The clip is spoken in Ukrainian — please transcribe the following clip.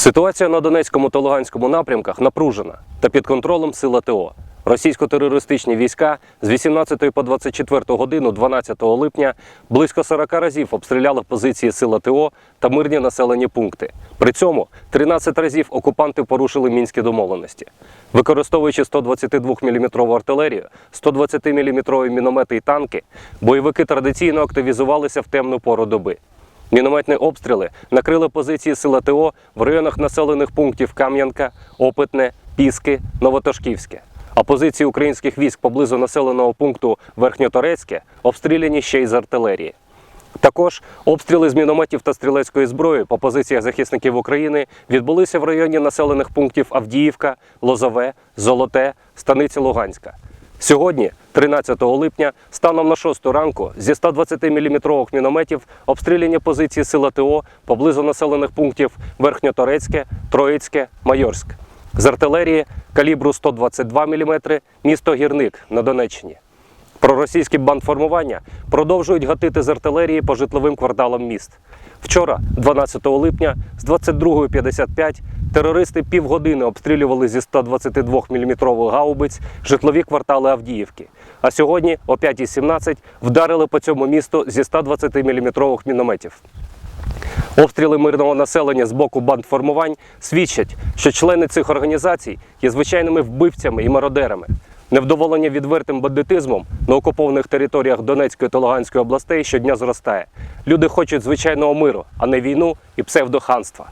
Ситуація на Донецькому та Луганському напрямках напружена та під контролем сил АТО. Російсько-терористичні війська з 18 по 24 годину 12 липня близько 40 разів обстріляли позиції сил АТО та мирні населені пункти. При цьому 13 разів окупанти порушили мінські домовленості. Використовуючи 122-мм артилерію, 120-мм міномети і танки, бойовики традиційно активізувалися в темну пору доби. Мінометні обстріли накрили позиції сил АТО в районах населених пунктів Кам'янка, Опитне, Піски, Новотошківське. А позиції українських військ поблизу населеного пункту Верхньоторецьке обстріляні ще й з артилерії. Також обстріли з мінометів та стрілецької зброї по позиціях захисників України відбулися в районі населених пунктів Авдіївка, Лозове, Золоте, Станиця Луганська. Сьогодні, 13 липня, станом на 6 ранку зі 120-мм мінометів обстріляні позиції сил АТО поблизу населених пунктів Верхньоторецьке, Троїцьке, Майорськ. З артилерії калібру 122 мм місто Гірник на Донеччині. Проросійські бандформування продовжують гатити з артилерії по житловим кварталам міст. Вчора, 12 липня, з 22.55 терористи півгодини обстрілювали зі 122-мм гаубиць житлові квартали Авдіївки. А сьогодні, о 5.17, вдарили по цьому місту зі 120-мм мінометів. Обстріли мирного населення з боку бандформувань свідчать, що члени цих організацій є звичайними вбивцями і мародерами. Невдоволення відвертим бандитизмом на окупованих територіях Донецької та Луганської областей щодня зростає. Люди хочуть звичайного миру, а не війну і псевдоханства.